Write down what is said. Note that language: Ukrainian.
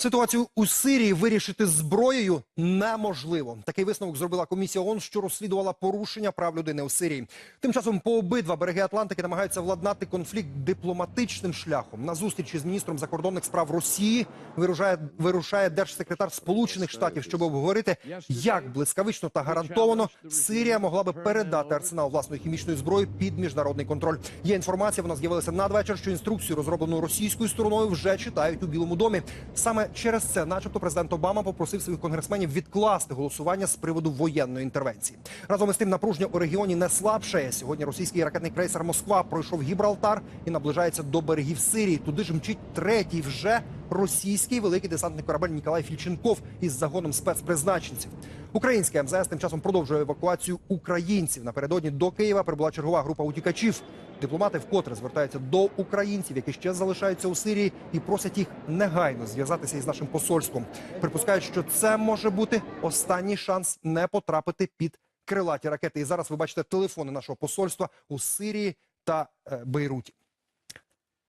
Ситуацію у Сирії вирішити зброєю неможливо. Такий висновок зробила комісія ООН, що розслідувала порушення прав людини у Сирії. Тим часом по обидва береги Атлантики намагаються владнати конфлікт дипломатичним шляхом. На зустрічі з міністром закордонних справ Росії вирушає, вирушає держсекретар Сполучених Штатів, щоб обговорити, як блискавично та гарантовано Сирія могла би передати арсенал власної хімічної зброї під міжнародний контроль. Є інформація, вона з'явилася надвечір, що інструкцію, розроблену російською стороною, вже читають у Білому домі. Саме через це, начебто, президент Обама попросив своїх конгресменів відкласти голосування з приводу воєнної інтервенції. Разом із тим, напруження у регіоні не слабшає. Сьогодні російський ракетний крейсер Москва пройшов Гібралтар і наближається до берегів Сирії. Туди ж мчить третій вже російський великий десантний корабель Ніколай Фільченков із загоном спецпризначенців. Українське МЗС тим часом продовжує евакуацію українців. Напередодні до Києва прибула чергова група утікачів. Дипломати вкотре звертаються до українців, які ще залишаються у Сирії, і просять їх негайно зв'язатися із нашим посольством. Припускають, що це може бути останній шанс не потрапити під крилаті ракети. І зараз ви бачите телефони нашого посольства у Сирії та е, Бейруті.